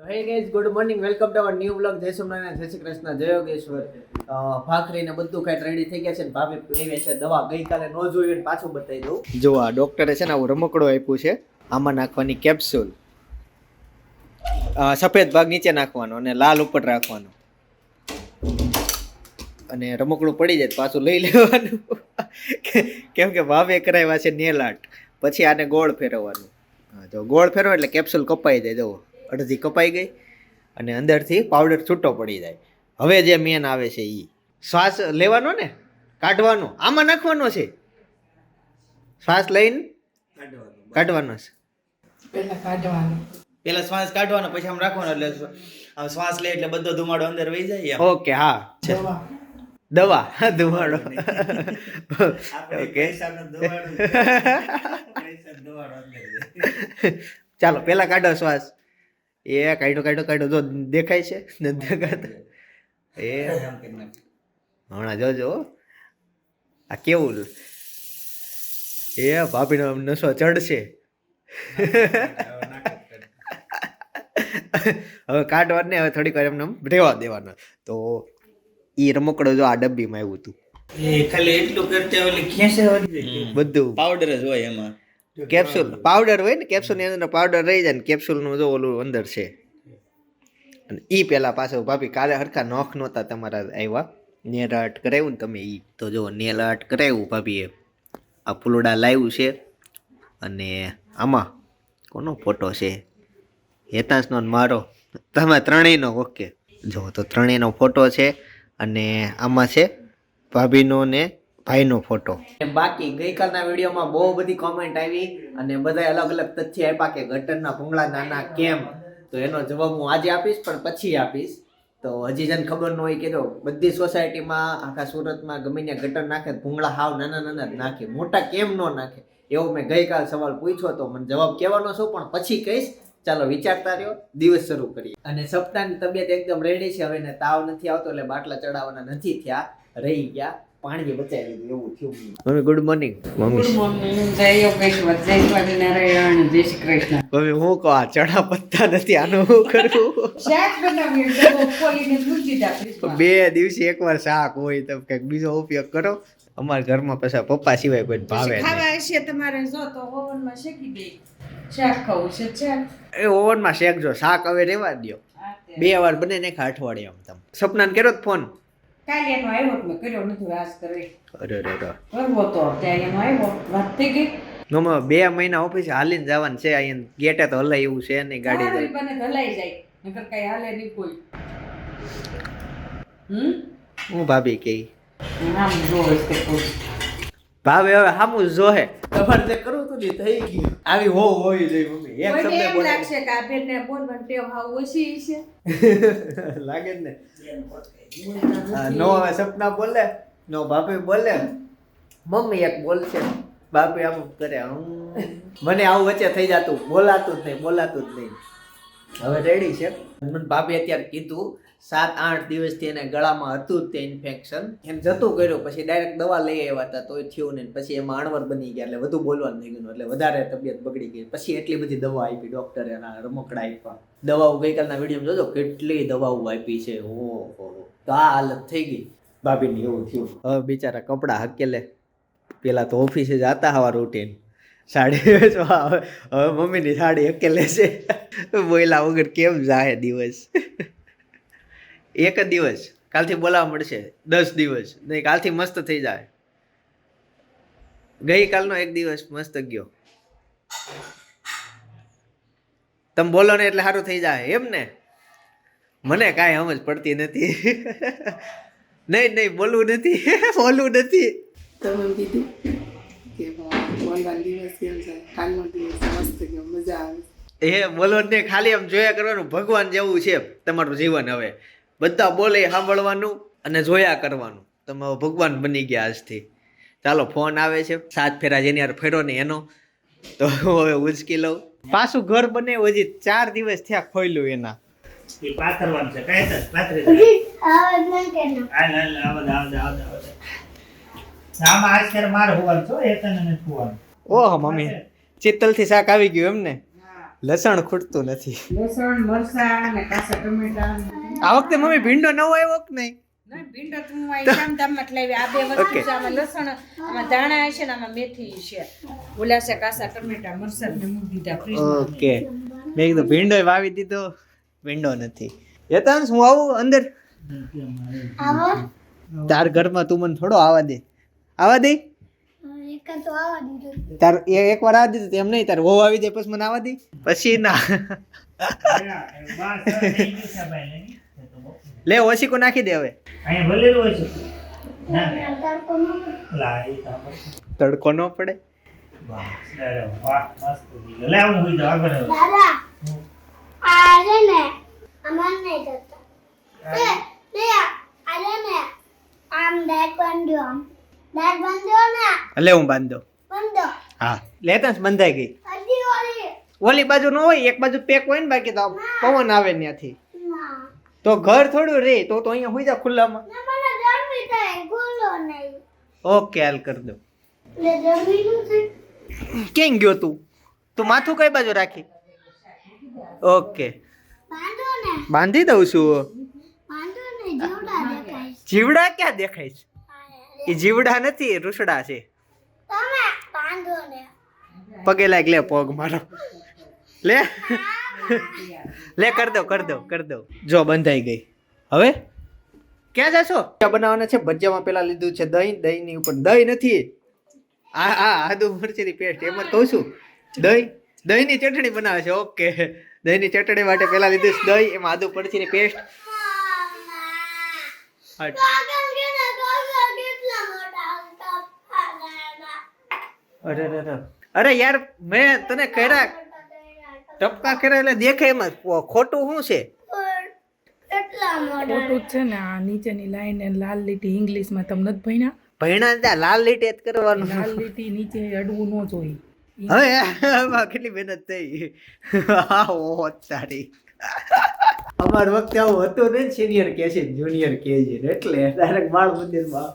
તો hey guys good morning welcome to our new blog જય સોમનાથ જય શ્રી કૃષ્ણ જય યોગેશ્વર. અ, ભાખરી ને બધું કાંઈ રેડી થઈ ગયા છે ને ભાભી પીવે છે દવા ગઈકાલે ન જોયું ને પાછું બતાવી દઉં. જો આ ડોક્ટરે છે ને આવું રમકડું આપ્યું છે આમાં નાખવાની કેપ્સ્યુલ સફેદ ભાગ નીચે નાખવાનો અને લાલ ઉપર રાખવાનો. અને રમકડું પડી જાય પાછું લઈ લેવાનું. કેમ કે ભાવે કરાવ્યા છે નેલ આર્ટ પછી આને ગોળ ફેરવવાનું. જો ગોળ ફેરવો એટલે કેપ્સ્યુલ કપાઈ જાય જુઓ. અડધી કપાઈ ગઈ અને અંદરથી પાવડર છૂટો પડી જાય. હવે જે મેન આવે છે એ શ્વાસ લેવાનો ને? કાઢવાનો. આમાં નાખવાનો છે? શ્વાસ લઈને? કાઢવાનો. છે. પેલા કાઢવાનું. શ્વાસ કાઢવાનો પછી આમ રાખવાનો એટલે આમ શ્વાસ લે એટલે બધો ધુમાડો અંદર વહી જાય ઓકે હા. છે દવા. ધુમાડો. ઓકે. ચાલો પેલા કાઢો શ્વાસ. એ કાઢો કાઢો કાઢો જો દેખાય છે? નથી દેખાતું? એ. હમણાં જોજો. આ કેવું? એ ભાભીનો નશો ચડશે હવે કાઢવા ને હવે થોડીક વાર એમને આમ રહેવા દેવાનો. તો એ રમકડો જો આ ડબ્બીમાં આવ્યું હતું. એ ખાલી એટલું કરતા બધું. પાવડર જ હોય એમાં. કેપ્સ્યુલ પાવડર હોય ને કેપ્સ્યુલની અંદર પાવડર રહી જાય ને કેપ્સ્યુલનું જો ઓલું અંદર છે. અને એ પહેલાં પાછો ભાભી કાલે હરખા નોખ નહોતા તમારા આવ્યા નેલ આર્ટ કરાવ્યું ને તમે એ તો જો નેલ આર્ટ કરાવ્યું ભાભીએ આ ફૂલડા લાવ્યું છે. અને આમાં કોનો ફોટો છે? હેતાંશનો ને મારો. તમે ત્રણેયનો ઓકે જો તો ત્રણેયનો ફોટો છે. અને આમાં છે ભાભીનો ને ભાઈનો ફોટો બાકી ગઈકાલના વિડીયોમાં બહુ બધી કોમેન્ટ આવી અને બધા અલગ અલગ તથ્ય આપ્યા કે ગટરના ભૂંગળા નાના કેમ? તો એનો જવાબ હું આજે આપીશ, પણ પછી આપીશ. તો હજી જન ખબર ન હોય કે જો બધી સોસાયટીમાં આખા સુરતમાં ગમે ત્યાં ગટર નાખે, ભૂંગળા હાવ નાના નાના જ નાખે. મોટા કેમ ન નાખે? એવો મેં ગઈકાલ સવાલ પૂછ્યો તો મને જવાબ કહેવાનો છું, પણ પછી કહીશ. ચાલો, વિચારતા રહ્યો. દિવસ શરૂ કરીએ. અને સપ્તાહની તબિયત એકદમ રેડી છે. હવે તાવ નથી આવતો, એટલે બાટલા ચડાવવાના નથી થયા. રહી ગયા. પાણી બચાવી લીધું એવું થયું mummy good morning good morning જય યોગેશ્વર જય સ્વામિનારાયણ જય શ્રી કૃષ્ણ. મમ્મી હું કહો આ ચણા પત્તા નથી આનું હું કરું? શાક મૂકી બે દિવસે એકવાર શાક હોય તો કંઈક બીજો ઉપયોગ કરો. અમારા ઘરમાં પછી પપ્પા સિવાય કોઈ ભાવે ખાવા હશે તમારે જો તો ઓવનમાં શેકી દે. શાક ખાવું છે શાક એ ઓવનમાં શેકજો શાક હવે રેવા દ્યો. બે વાર બને ને અઠવાડિયામાં તમે. સપનાને કર્યો ફોન? કાલે એનો આવ્યો મેં કર્યો નથી વાત કરી. અરે અરે અરે. કરવો તો ત્યારે એનો આવ્યો વાત થઈ ગઈ. મમ્મી બે મહિના ઓફિસે હાલીને જવાનું છે અહીંયા ગેટે તો હલાય એવું છે નહીં ગાડી જાય બને હલાઈ જાય નકર કઈ હાલે નહીં કોઈ. હમ? હું ભાભી કહી? આમ જોવે છે કોઈ. ભાવે હવે હામું જોહે. તમારે જે કરવું હતું થઈ ગઈ. આવી હો હોય જોઈએ મમ્મી. એક શબ્દ એમ લાગશે કે આ બેનને બોલવાની ટેવ હાવ ઓછી છે. લાગે જ ને. નો હવે સપના બોલે નો બાપે બોલે. મમ્મી એક બોલશે. બાપે આમ કરે. મને આવું વચ્ચે થઈ જતું. બોલાતું જ નહીં બોલાતું જ નહીં. હવે રેડી છે? મને ભાભી અત્યારે કીધું સાત આઠ દિવસથી એને ગળામાં હતું તે ઇન્ફેક્શન એમ જતું કર્યું, પછી ડાયરેક્ટ દવા લઈ આવ્યા હતા, તોય થયું નહીં. પછી એમાં અણવર બની ગયા, એટલે વધુ બોલવાનું થઈ ગયું એટલે વધારે તબિયત બગડી ગઈ. પછી એટલી બધી દવા આપી ડૉક્ટરે એના રમકડા આપ્યા. દવાઓ ગઈકાલના વીડિયો જોજો, કેટલી દવાઓ આપી છે. ઓહો. તો આ હાલત થઈ ગઈ. ભાભીની એવું થયું. હવે બિચારા કપડાં હકેલે. પહેલાં તો ઓફિસે જતા હવા રૂટીન સાડી હવે મમ્મીની સાડી હકેલે છે. બોયલા વગર કેમ જાય દિવસ? એક જ દિવસ કાલથી બોલાવવા મળશે. દસ દિવસ. નહીં કાલથી મસ્ત થઈ જાય. ગઈકાલનો એક દિવસ મસ્ત ગયો. તમે બોલો ને એટલે સારું થઈ જાય. એમ ને? મને કાંઈ સમજ પડતી નથી. નહીં નહીં બોલવું નથી. બોલવું નથી. તમે કીધું કે બોલવાનો દિવસ કેમ છે કાલનો દિવસ મસ્ત ગયો મજા આવે. એ બોલો ને ખાલી આમ જોયા કરવાનું ભગવાન જેવું છે તમારું જીવન હવે. બધા બોલે સાંભળવાનું અને જોયા કરવાનું. તમે ભગવાન બની ગયા આજથી. ચાલો ફોન આવે છે. સાત ફેરા જેની યાર ફેરો ને એનો. તો હવે ઉચકી લઉં. પાછું ઘર બને હજી ચાર દિવસ થયા ખોયલું એના. ઓહ મમ્મી. ચિત્તલથી શાક આવી ગયું એમ ને. લસણ ખૂટતું નથી. લસણ મરસા અને કાચા ટમેટા આ વખતે મમ્મી ભીંડો નવો આવ્યો કે નહીં? ના ભીંડો તો હું આ બે વસ્તુ છે આમાં લસણ આમાં ધાણા હશે ને આમાં મેથી છે ઓલા છે કાસા ટમેટા મરચાં મેં મૂકી દીધા ફ્રીજમાં ઓકે મેં કીધું ભીંડો વાવી દીધો ભીંડો નથી. યતાંશ હું આવું અંદર? તાર ઘરમાં તું મને થોડો આવા દે. આવા દે? તાર એક વાર આવવા દીધું એમ નહીં તાર વહુ આવી જાય પછી મને આવવા દે. પછી ના. લે ઓશીકો નાખી દે હવે. અહીંયા ભલેલું હોય છે. તડકો ન પડે. લે, હું. બાંધો બાંધો હા લેતા બંધાઈ ગઈ. ઓલી. ઓલી બાજુ ન હોય એક બાજુ પેક હોય ને બાકી તો પવન આવે ત્યાંથી. તો ઘર થોડું રે તો તો અહીંયા હોઈ જા ખુલ્લામાં. ઓકે હાલ કરી દો ક્યાં ગયો તું? તું માથું કઈ બાજુ રાખી? ઓકે. બાંધી દઉં છું. જીવડા ક્યાં દેખાય છે? એ જીવડા નથી રૂસડા છે. પગે લાગ લે પગ મારો. લે. લે, કર દો કર દો કર દો. જો, બંધાઈ ગઈ. હવે? ક્યાં જશો? બનાવવાના છે? ભજીયામાં પેલા લીધું છે દહીં દહીં ની ઉપર. દહીં નથી. આ આ આદુ મરચીની પેસ્ટ એમ જ કહું છું. દહીં, દહીંની ચટણી બનાવે છે. ઓકે. દહીંની ચટણી માટે પેલા લીધું છે દહીં, એમાં આદુ મરચીની પેસ્ટ અરે. અરે યાર, મેં તને કર્યા ટપકા કરે એટલે દેખાય એમાં ખોટું શું છે? ખોટું છે ને આ નીચેની લાઈન લાલ લીટી ઇંગ્લિશમાં તમને નથી ભણ્યા. ભણ્યા ત્યાં લાલ લીટી જ કરવાનું. લાલ લીટી નીચે અડવું ન જોઈએ. હવે કેટલી મહેનત થઈ? ઓહો સારી અમાર વખતે આવું હતું ને સિનિયર કે છે જુનિયર કે છે એટલે ડાયરેક્ટ બાળ મંદિરમાં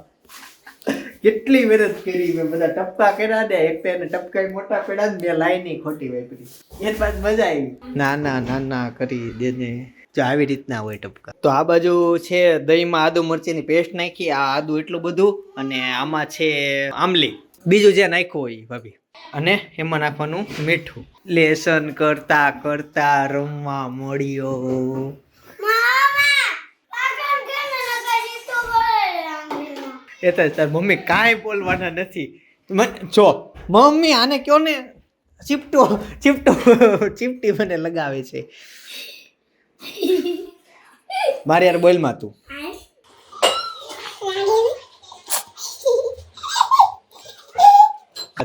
કેટલી મહેનત કરી મેં, બધા ટપકા કર્યા ને, એક તો એને મોટા પડ્યા ને મેં લાઈની ખોટી વાપરી. એ બાદ મજા આવી. ના ના ના ના, કરી દેને જો આવી રીતના હોય ટપકા. તો આ બાજુ છે દહીંમાં આદુ મરચીની પેસ્ટ નાખી, આ આદુ એટલું બધું, અને આમાં છે આમલી બીજું જે નાખ્યું હોય ભાભી. અને એમાં નાખવાનું મીઠું. લેસન કરતા કરતા રમવા મળ્યો મામા કાગળ કે ને નકર જીતો પડે આંગળીમાં એ તો તાર મમ્મી કાંઈ બોલવાના નથી. જો મમ્મી આને કયો ને ચીપટો ચીપટો ચીપટી મને લગાવે છે. મારે યાર બોલમાં તું.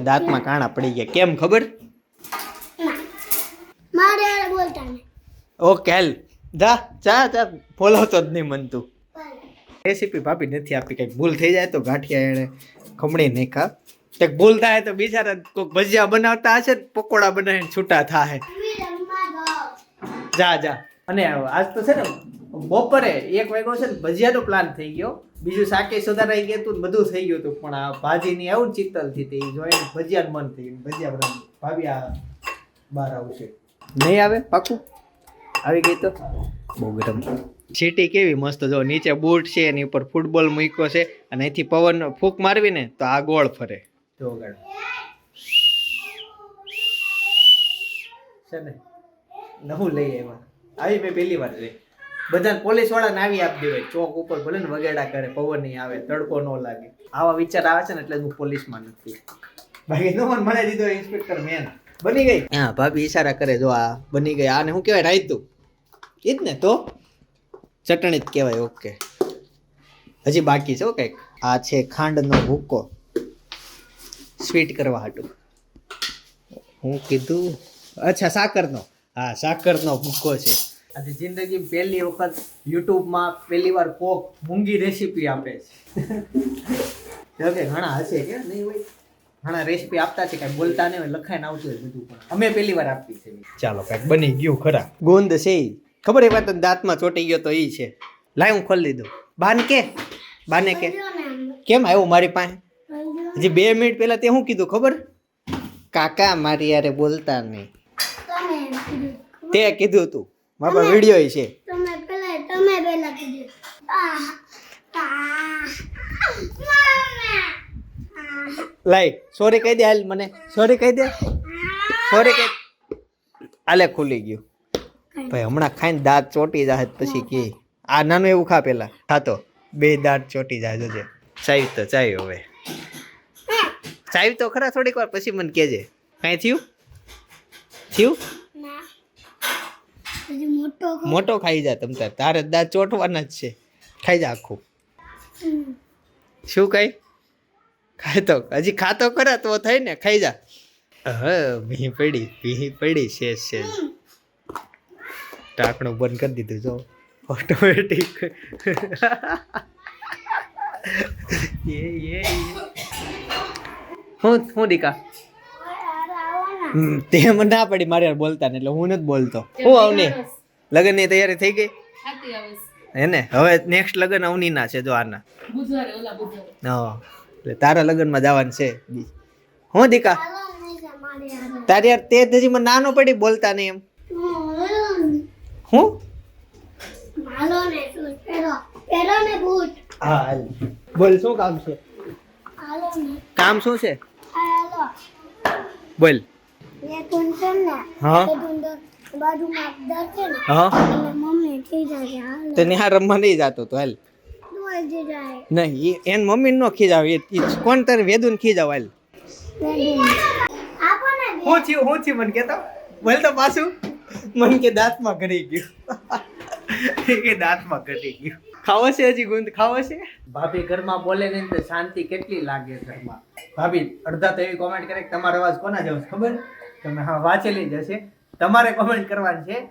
દાંતમાં કાણા પડી ગયા. કેમ ખબર? મારે હારે બોલતા ઓકે હેલ. જા જા જા. બોલાવતો જ નહીં મન તું. રેસીપી ભાભી નથી આપી, કંઈક ભૂલ થઈ જાય તો ગાંઠિયા એણે ખમણી નહીં ખા કંઈક ભૂલ થાય તો બિચારા કોઈક ભજીયા બનાવતા હશે પકોડા બનાવીને છૂટા થાય જા જા. અને આજ તો છે ને બપોરે એક વાગ્યો છે ને ભજીયાનો પ્લાન થઈ ગયો. બીજું શાકે સુધારાઈ ગયું હતું બધું થઈ ગયું હતું, પણ આ ભાજીની આવું ને ચિત્તલથી તે જોઈને ભજીયાનું મન થઈ ગયું. ભજીયા બનાવવાનું ભાભી આ બહાર આવશે. નહીં આવે પાકું? આવી ગઈ તો? બહુ ગરમ. સીટી કેવી મસ્ત જો નીચે બૂટ છે એની ઉપર ફૂટબોલ મૂક્યો છે અને અહીંથી પવન ફૂંક મારવી ને તો આ ગોળ ફરે. જો છે ને નવું લઈ એમાં આવી મેં પહેલી વાર લઈ બધા પોલીસ વાળાને આવી આપી દેવાય. ચોક ઉપર ભલે ને વગેડા કરે પવન નહીં આવે તડકો ન લાગે. આવા વિચાર આવે છે ને એટલે હું પોલીસમાં નથી. બાકી મને મને દીધો ઇન્સ્પેક્ટર મેન બની ગઈ? હા ભાભી ઈશારા કરે જો આ બની ગઈ. આને હું કહેવાય રાયતું? એ જ ને તો? ચટણી જ કહેવાય ઓકે. હજી બાકી છે કંઈક. આ છે ખાંડનો ભૂકો. સ્વીટ કરવા હાટું. હું કીધું અચ્છા સાકરનો. હા સાકરનો ભૂકો છે. આજે જિંદગી પહેલી વખત યુટ્યુબમાં પહેલી વાર કોક મૂંગી રેસીપી આપે છે. કે ઘણા હશે કે? નહીં હોય. ઘણા રેસીપી આપતા છે કાંઈ બોલતા નહીં હોય લખાઈને આવતું હોય બધું પણ. અમે પહેલી વાર આપી છે ચાલો કાંઈક બની ગયું ખરા. ગોંદ છે ખબર એ વાત દાંતમાં ચોટી ગયો તો એ છે. લાય હું ખોલી દીધું બાન કે? બાને કે? કેમ આવ્યો મારી પાસે? હજી બે મિનિટ પહેલાં તે શું કીધું, ખબર? કાકા મારી યારે બોલતા નહીં. તે કીધું તું. મારા પાસે વીડિયો છે. લાઈ સોરી કહી દે હાલ મને. સોરી કહી દે. સોરી કહી આલે ખુલી ગયું. ભાઈ હમણાં ખાઈને દાંત ચોટી જાય પછી કે આ નાનું એવું ખા પેલા. ખાતો બે દાંત ચોટી જાય જોજે ચાવી તો ચાવી હવે. ચાવી તો ખરા થોડીક વાર પછી મને કહેજે. કાંઈ થયું? થયું? મોટો ખાઈ જા તમ તાર. તારે દાંત ચોટવાના જ છે. ખાઈ જા આખું. શું કઈ? ખાય તો હજી ખાતો ખરા તો થઈ ને. ખાઈ જા. હ ભી પડી ભી પડી શેષ શેષ ટાંકણું બંધ કરી દીધું જો ઓટોમેટિક એ એ હું હું દીકા? તે મને ના પડી મારે યાર બોલતા ને એટલે હું નથી બોલતો. હું અવની લગ્નની તૈયારી થઈ ગઈ? હે ને? હવે નેક્સ્ટ લગ્ન અવનીના છે જો આના. હા એટલે તારા લગ્નમાં જવાનું છે હું દીકા. તારી યાર તે જ હજી મને નાનો પડી બોલતા નહીં એમ. હું? હાલો ને શૂઝ પહેરો પહેરો ને બૂટ હાલ. બોલ શું કામ છે? હાલો ને. કામ શું છે? હાલો. બોલ. એ કુંચન ને હા. બાજુમાં દર છે ને હા. મમ્મી ખીજાય છે હાલ. તો ત્યાં રમવા નહીં જાતો તો હાલ. નહીં એન મમ્મી નો ખીજાવ કોણ તને વેદુન ખીજાવ હાલ. હું થયું મને કેતો? બોલ તો પાછું. મને કે દાંતમાં ઘડી ગયું. કે દાંતમાં ઘટી ગયું. ખાવો છે હજી ગુંદ? ખાવો છે? ભાભી ઘરમાં બોલે ને તો શાંતિ કેટલી લાગે ઘરમાં? ભાભી અડધા તો એવી કોમેન્ટ કરે કે તમારો અવાજ કોના જવું ખબર? તમે હા વાંચેલી જ હશે. તમારે કોમેન્ટ કરવાની છે.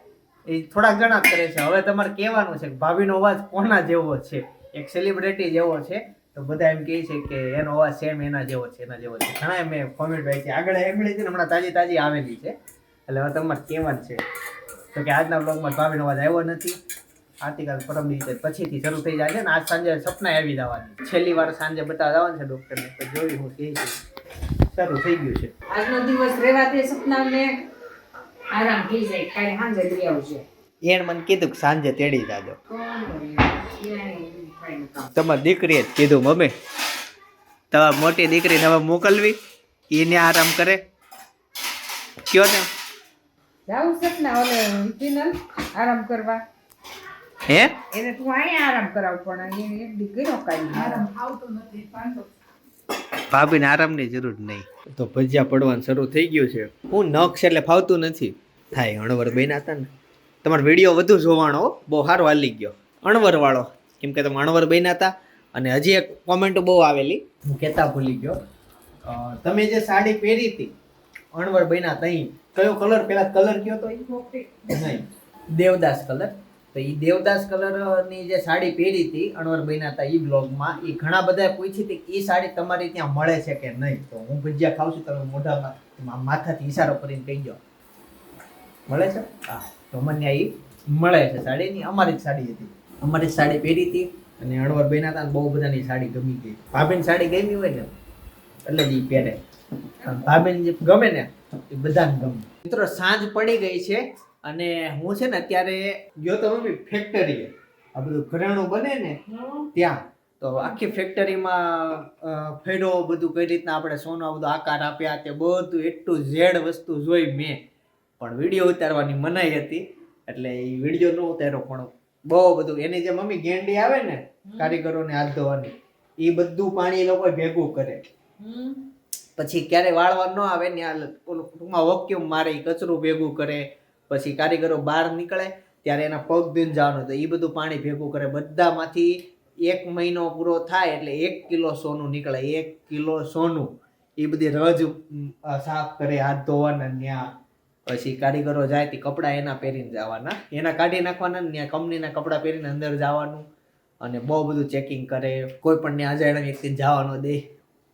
એ થોડાક જણા કરે છે. હવે તમારે કહેવાનું છે કે ભાભીનો અવાજ કોના જેવો છે? એક સેલિબ્રિટી જેવો છે. તો બધા એમ કહે છે કે એનો અવાજ સેમ એના જેવો છે એના જેવો છે. ઘણા મેં કોમેન્ટ ભાઈ છે આગળ એમળી છે હમણાં તાજી તાજી આવેલી છે. એટલે હવે તમારે જ છે. તો કે આજના બ્લોગમાં ભાભીનો અવાજ આવ્યો નથી. આવતીકાલ પરમ દિવસે પછીથી શરૂ થઈ જાય છે ને આજ સાંજે સપના આવી જવાની. છેલ્લી વાર સાંજે બતાવવા જવાનું છે ડૉક્ટરને તો જોયું હું છે. શરૂ થઈ ગયું છે. આજનો દિવસ રહેવા દે સપનાને આરામ થઈ જાય. કાલે સાંજે લઈ આવજે. એણે મને કીધું કે સાંજે તેડી જાજો. તમારી દીકરીએ જ કીધું મમ્મી તમારી મોટી દીકરીને હવે મોકલવી. એને આરામ કરે. કયો ને? જાવું સપના ઓલે વિપિનલ આરામ કરવા. હે? એને તું અહીંયા આરામ કરાવ પણ એને એક દી કર્યો કાઢી આરામ ભાભીને આરામની જરૂર નહીં. તો ભજીયા પડવાનું શરૂ થઈ ગયું છે. હું નખ છે એટલે ફાવતું નથી. થાય અણવર બન્યા હતા ને. તમારો વીડિયો વધુ જોવાનો બહુ સારો હાલી ગયો. અણવર વાળો. કેમ કે તમે અણવર બન્યા હતા અને હજી એક કોમેન્ટ બહુ આવેલી. હું કહેતા ભૂલી ગયો. તમે જે સાડી પહેરી હતી અણવર બન્યા તઈ. કયો કલર? પેલા કલર કયો તો? નહીં. દેવદાસ કલર. તો એ દેવદાસ કલરની જે સાડી પહેરી હતી અણવર બન્યા હતા એ બ્લોગમાં એ ઘણા બધા પૂછી હતી કે એ સાડી તમારી ત્યાં મળે છે કે નહીં. તો હું ભજીયા ખાઉં છું તમે મોઢામાં માથાથી ઇશારો કરીને કહી દો મળે છે? હા તો મને એ મળે છે સાડી. ની અમારી જ સાડી હતી. અમારી જ સાડી પહેરી હતી અને અણવર ના હતા ને બહુ બધાની સાડી ગમી ગઈ. ભાભીની સાડી ગમી હોય ને એટલે જ એ પહેરે. ભાભીને જે ગમે ને એ બધાને ગમે. મિત્રો સાંજ પડી ગઈ છે અને હું છે ને અત્યારે ગયો તો મમ્મી ફેક્ટરીએ આ બધું ઘરેણું બને ને ત્યાં. તો આખી ફેક્ટરીમાં ફેરો બધું કઈ રીતના આપણે સોના બધું આકાર આપ્યા તે બધું એટલું ઝેડ વસ્તુ જોઈ મેં. પણ વીડિયો ઉતારવાની મનાઈ હતી. એટલે એ વીડિયો ન ઉતાર્યો પણ બહુ બધું એની જે મમ્મી ગેંડી આવે ને કારીગરોને હાથ ધોવાની એ બધું પાણી એ લોકો ભેગું કરે. પછી ક્યારે વાળવા ન આવે ને આ ટૂંકમાં વોક્યુમ મારે, કચરું ભેગું કરે, પછી કારીગરો બહાર નીકળે, ત્યારે એના પગ ધોઈને જવાનું. તો એ બધું પાણી ભેગું કરે. બધામાંથી એક મહિનો પૂરો થાય એટલે એક કિલો સોનું નીકળે. એક કિલો સોનું. એ બધી રજ સાફ કરે, હાથ ધોવાના ત્યાં પછી કારીગરો જાય તે કપડાં એના પહેરીને જવાના. એના કાઢી નાખવાના ત્યાં કંપનીના કપડાં પહેરીને અંદર જવાનું અને બહુ બધું ચેકિંગ કરે. કોઈ પણ ત્યાં અજાણ્યા વ્યક્તિને જવાનો દે.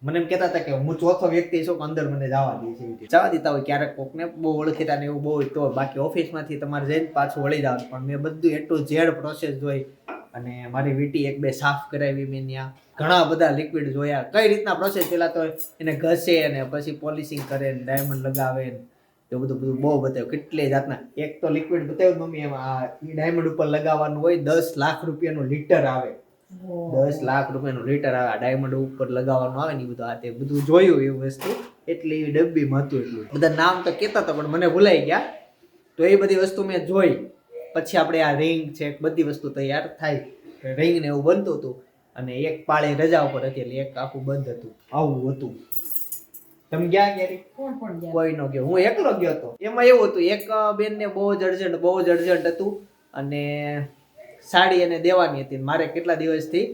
મને એમ કહેતા હતા કે હું ચોથો વ્યક્તિ છું કે અંદર મને જવા દે છે. જવા દેતા હોય ક્યારેક કોકને બહુ ઓળખીતા ને એવું બહુ હોય તો બાકી ઓફિસમાંથી તમારે જઈને પાછું વળી જવાનું. પણ મેં બધું એટલું ઝેડ પ્રોસેસ જોઈ અને મારી વીટી એક બે સાફ કરાવી મેં ત્યાં. ઘણા બધા લિક્વિડ જોયા. કઈ રીતના પ્રોસેસ પેલા તો એને ઘસે અને પછી પોલિશિંગ કરે ને ડાયમંડ લગાવે ને એવું બધું બધું બહુ બતાવ્યું. કેટલી જાતના. એક તો લિક્વિડ બતાવ્યું મમ્મી એમાં, આ ડાયમંડ ઉપર લગાવવાનું હોય દસ લાખ રૂપિયાનું લીટર આવે. દસ લાખ રૂપિયાનું લીટર આવે ડાયમંડ ઉપર લગાવવાનું આવે ને એ બધું આ તે બધું જોયું એવું વસ્તુ. એટલે એ ડબ્બીમાં હતું એટલું. બધા નામ તો કહેતા હતા પણ મને ભૂલાઈ ગયા. તો એ બધી વસ્તુ મેં જોઈ. પછી આપણે આ રિંગ છે બધી વસ્તુ તૈયાર થાય. રિંગ ને એવું બનતું હતું. અને એક પાળી રજા ઉપર હતી એટલે એક આખું બંધ હતું. આવું હતું. તમે ગયા ક્યારે કોણ કોણ ગયા? કોઈ નો ગયો. હું એકલો ગયો હતો એમાં એવું હતું એક બેન ને બહુ જ અર્જન્ટ બહુ જ અર્જન્ટ હતું. અને સાડી એને દેવાની હતી મારે કેટલા દિવસથી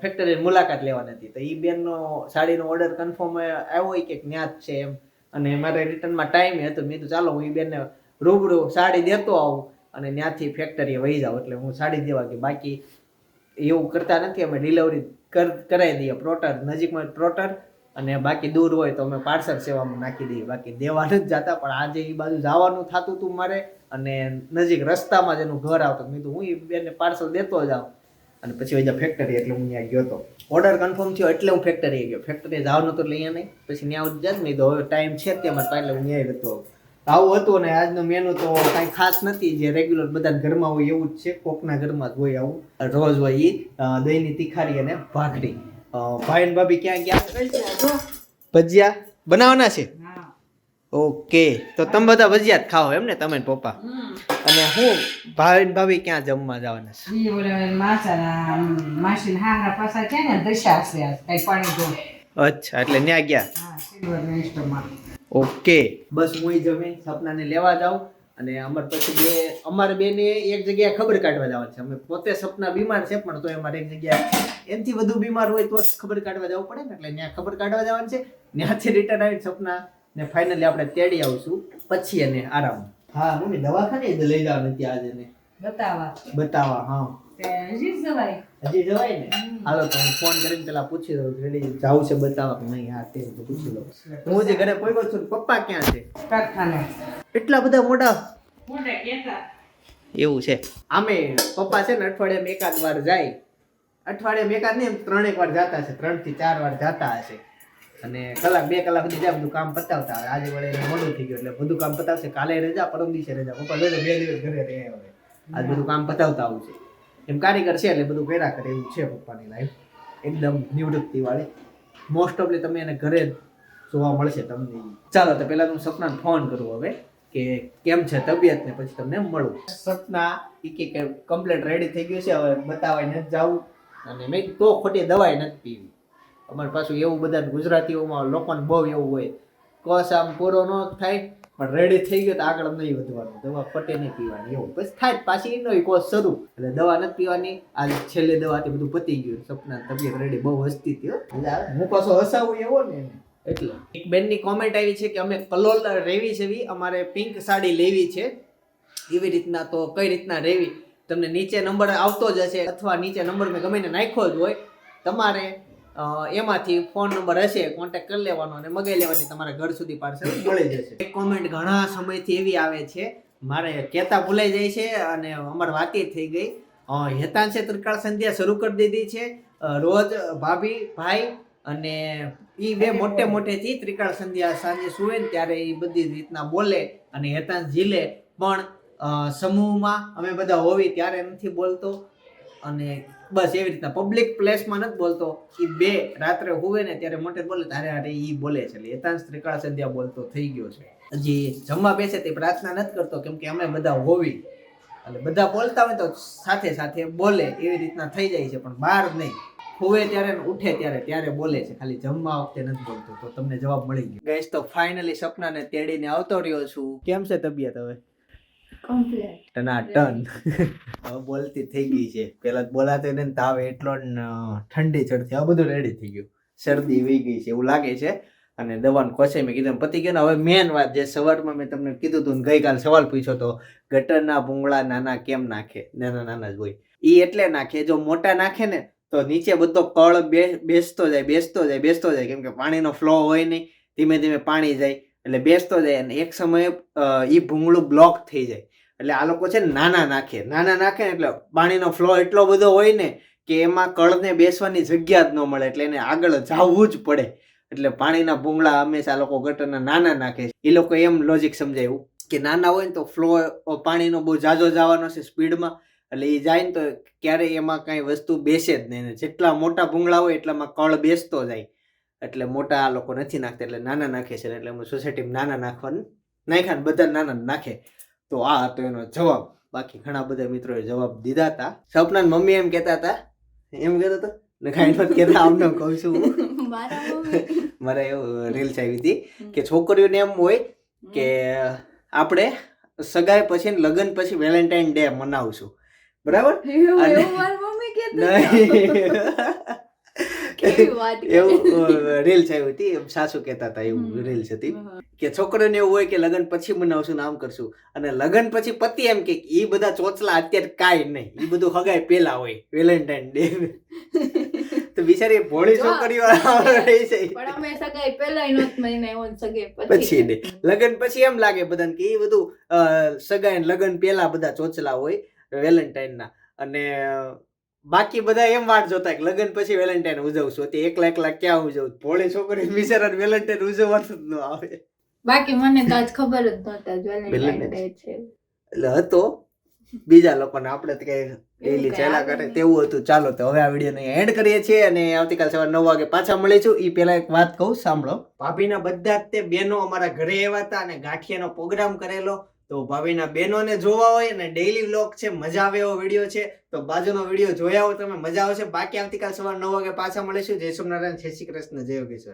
ફેક્ટરી મુલાકાત લેવાની હતી. તો એ બેનનો સાડીનો ઓર્ડર કન્ફર્મ આવ્યો કે જ્ઞાત છે એમ. અને મારે રિટર્નમાં ટાઈમ હતો. મેં કીધું, ચાલો, હું એ બેનને રૂબરૂ સાડી દેતો આવું અને ત્યાંથી ફેક્ટરીએ વહી જાઉં. એટલે હું સાડી દેવા કે બાકી એવું કરતા નથી. અમે ડિલિવરી કરાવી દઈએ. પ્રોટર નજીકમાં પ્રોટર અને બાકી દૂર હોય તો અમે પાર્સલ સેવામાં નાખી દઈએ. બાકી દેવા નથી જતા. પણ આજે એ બાજુ જવાનું થતું હતું મારે. અને નજીક રસ્તામાં જ એનું ઘર આવતું. મેં કીધું હું એ બેને પાર્સલ દેતો જાઉં અને પછી વજા ફેક્ટરી એટલે હું ત્યાં ગયો હતો. ઓર્ડર કન્ફર્મ થયો એટલે હું ફેક્ટરીએ ગયો. ફેક્ટરીએ જવાનું તો અહીંયા નહીં. પછી ત્યાં જ નહીં તો હવે ટાઈમ છે જ મારે એટલે હું ત્યાં હતો આવું હતું ને આજનો મેનુ તો કાંઈ ખાસ નથી. જે રેગ્યુલર બધા ઘરમાં હોય એવું જ છે. કોકના ઘરમાં જ હોય આવું. રોજ હોય એ દહીંની તિખારી અને ભાખરી. ભાઈ ને ભાભી ક્યાં ગયા? ભજીયા બનાવવાના છે? ઓકે. તો તમે બધા ભજીયા જ ખાઓ એમ ને તમે પપ્પા? અને હું ભાઈ ને ભાભી ક્યાં જમવા જવાના છે? ને અચ્છા એટલે ન્યા ગયા? ઓકે. બસ હું ઈ જમીન સપનાને લેવા જાઉં અને અમારે પછી બે અમારે બેને એક જગ્યાએ ખબર કાઢવા જવાનું છે. અમે પોતે સપના બીમાર છે પણ તો અમારે એક જગ્યાએ એનથી વધુ બીમાર હોય તો ખબર કાઢવા જવું પડે ને એટલે ત્યાં ખબર કાઢવા જવાનું છે. ત્યાંથી રિટર્ન આવી સપના ને ફાઇનલી આપણે તેડી આવશું. પછી એને આરામ. હા મમ્મી દવાખાને જ લઈ જવા નથી આજે ને બતાવા બતાવા હા. હજી જવાય. હજી જવાય ને? હાલો તો હું ફોન કરીને પેલા પૂછી દઉં રેડી જાવું છે બતાવા કે નહીં? હા તે પૂછી લઉં. હું જે ઘરે પહોંચ્યો છું પપ્પા ક્યાં છે? કારખાને. એટલા બધા મોટા મોટા કેતા. એવું છે. આમે પપ્પા છે ને અઠવાડિયામાં એકાદ વાર જાય. અઠવાડિયામાં એકાદ નહીં એમ ત્રણેક વાર જતા હશે. ત્રણથી ચાર વાર જતા હશે. અને કલાક, બે કલાક જાય બધું કામ પતાવતા આવે આજે વળે એને મોડું થઈ ગયું એટલે બધું કામ પતાવશે. કાલે રજા, પરમ દિવસે રજા. પપ્પા બે દિવસ ઘરે રહે હવે. આજ બધું કામ પતાવતા આવું છે. એમ કારીગર છે એટલે બધું કર્યા કરે એવું છે પપ્પાની લાઈફ એકદમ નિવૃત્તિ વાળી મોસ્ટ ઓફલી તમે એને ઘરે જોવા મળશે તમને. ચાલો, તો પહેલા હું સપનાને ફોન કરું હવે કે કેમ છે તબિયત ને પછી તમને મળું. સપના ઈ કે કમ્પ્લેટ રેડી થઈ ગયું છે. હવે બતાવાય નથી જવું. અને મેં તો ખોટી દવાઈ નથી પીવી. અમારે પાછું એવું બધા ગુજરાતીઓમાં લોકોને બહુ એવું હોય. કોસ આમ પૂરો ન થાય, પણ રેડી થઈ ગયો તો આગળ નહીં વધવાનું. દવા ફટે નહીં પીવાની, એવું. પછી થાય પાછી એનો કોસ શરૂ. એટલે દવા નથી પીવાની. આ છેલ્લે દવાથી બધું પતી ગયું. સપના તબિયત રેડી બહુ હસતી હતી. મજા હું પાછો હસાવું એવો ને એટલે એક બેનની કોમેન્ટ આવી છે કે અમે કલોલ રેવી છે અમારે પિંક સાડી લેવી છે. એવી રીતના તો કઈ રીતના રેવી? તમને નીચે નંબર આવતો જ હશે. અથવા નીચે નંબર મેં ગમે નાખ્યો જ હોય. તમારે એમાંથી ફોન નંબર હશે કોન્ટેક કરી લેવાનો અને મગાઈ લેવાની તમારા ઘર સુધી પાર્સલ મળી જશે. એક કોમેન્ટ ઘણા સમયથી એવી આવે છે મારે કહેતા ભૂલાઈ જાય છે અને અમારી વાતી થઈ ગઈ. હેતાંશે ત્રિકાળ સંધ્યા શરૂ કરી દીધી છે. રોજ ભાભી ભાઈ અને એ બે મોટે મોટેથી ત્રિકાળ સંધ્યા સાંજે સુવે ને ત્યારે એ બધી રીતના બોલે અને હેતાંશ ઝીલે. પણ સમૂહમાં અમે બધા હોવી ત્યારે નથી બોલતો અને બસ એવી રીતના. પબ્લિક પ્લેસમાં નથી બોલતો. એ બે રાત્રે હોવે ને ત્યારે મોટે બોલે, તારે હારે એ બોલે છે. એટલે એતાંશ ત્રિકાળ સંધ્યા બોલતો થઈ ગયો છે. હજી જમવા બેસે તે પ્રાર્થના નથી કરતો કેમ કે અમે બધા હોવી. એટલે બધા બોલતા હોય તો સાથે સાથે બોલે, એવી રીતના થઈ જાય છે, પણ બહાર નહીં. હોવે ત્યારે ઉઠે ત્યારે ત્યારે બોલે છે. ખાલી જમવા વખતે નથી બોલતો. તો તમને જવાબ મળી ગયો. ગેસ તો ફાઇનલી સપનાને તેડીને આવતો રહ્યો છું. કેમ છે તબિયત હવે? કમ્પ્લીટ ટન હવે બોલતી થઈ ગઈ છે. પેલા બોલાતો બોલાતી ને તાવ એટલો ઠંડી ચડતી આ બધું રેડી થઈ ગયું. શરદી વહી ગઈ છે એવું લાગે છે. અને દવાનું ખોસે મેં કીધું પતી ગયું ને હવે મેન વાત જે સવારમાં મેં તમને કીધું હતું ને ગઈકાલ સવાલ પૂછ્યો તો ગટરના ભૂંગળા નાના કેમ નાખે? નાના નાના જ હોય. એ એટલે નાખે જો મોટા નાખે ને તો નીચે બધો કળ બેસતો જાય બેસતો જાય બેસતો જાય. કેમ કે પાણીનો ફ્લો હોય નહીં. ધીમે ધીમે પાણી જાય એટલે બેસતો જાય. અને એક સમયે એ ભૂંગળું બ્લોક થઈ જાય. એટલે આ લોકો છે નાના નાખે. નાના નાખે એટલે પાણીનો ફ્લો એટલો બધો હોય ને કે એમાં કળને બેસવાની જગ્યા જ ન મળે એટલે એને આગળ જવું જ પડે. એટલે પાણીના ભૂંગળા હંમેશા લોકો ગટરના નાના નાખે એ લોકો એમ લોજિક સમજાયું કે નાના હોય ને તો ફ્લો પાણીનો બહુ જાજો જવાનો છે સ્પીડમાં એટલે એ જાય ને તો ક્યારેય એમાં કાંઈ વસ્તુ બેસે જ નહીં. જેટલા મોટા ભૂંગળા હોય એટલામાં કળ બેસતો જાય. એટલે મોટા આ લોકો નથી નાખતા એટલે નાના નાખે છે એટલે અમે સોસાયટીમાં નાના નાખવાનું નાખ્યા બધા નાના નાખે. તો આ હતો એનો જવાબ. બાકી ઘણા બધા મિત્રોએ જવાબ દીધા હતા સપના મમ્મી એમ કહેતા હતા એમ કહેતો હતા ને કાંઈ નથી કહેતા આમને કહું છું. મારા એવું રીલ્સ આવી હતી કે છોકરીઓને એમ હોય કે આપણે સગાઈ પછી લગ્ન પછી વેલેન્ટાઇન ડે મનાવશું. બરાબર? અને- એવું રીલ્સ આવી હતી. એમ સાસુ કહેતા હતા એવું. રીલ્સ હતી. કે છોકરોને એવું હોય કે લગ્ન પછી મનાવશું ને આમ કરશું. અને લગ્ન પછી પતિ એમ કે એ બધા ચોચલા અત્યારે કાંઈ નહીં. એ બધું હગાય પેલા હોય વેલેન્ટાઇન ડે તો બિચારી ભોળી છોકરીઓ રહી છે પણ અમે સગાઈ પહેલા નહોત મહિને ઓન સગાઈ પછી. ને લગ્ન પછી એમ લાગે બધાને કે એ બધું સગાઈ લગન પેલા બધા ચોચલા હોય વેલેન્ટાઇન ના. અને બાકી બધા એમ વાટ જોતા કે લગ્ન પછી વેલેન્ટાઇન ઉજવશું. તે એકલા એકલા ક્યાં ઉજવું? ભોળી છોકરી બિચારા વેલેન્ટાઇન ઉજવવાનું જ ન આવે. બાકી મને તો આજ ખબર જ નહોતા વેલેન્ટાઇન ડે છે. એટલે હતો. બીજા લોકોને આપણે તો કઈ ડેલી ચેલા કરે. તેવું હતું. ચાલો તો હવે આ વિડીયોને એન્ડ કરીએ છીએ અને આવતીકાલ સવારે નવ વાગે પાછા મળીશું એ પહેલા એક વાત કહું સાંભળો. ભાભીના બધા જ તે બહેનો અમારા ઘરે આવ્યા હતા અને ગાંઠિયાનો પ્રોગ્રામ કરેલો. તો ભાભીના બહેનોને જોવા હોય અને ડેઈલી વ્લોગ છે, મજા આવે એવો વીડિયો છે, તો બાજુનો વીડિયો જોયા હોય તમે મજા આવશે. બાકી આવતીકાલ સવાર નવ વાગે પાછા મળીશું. જય સોમનારાયણ, જય શ્રી કૃષ્ણ, જય યોગેશ્વર.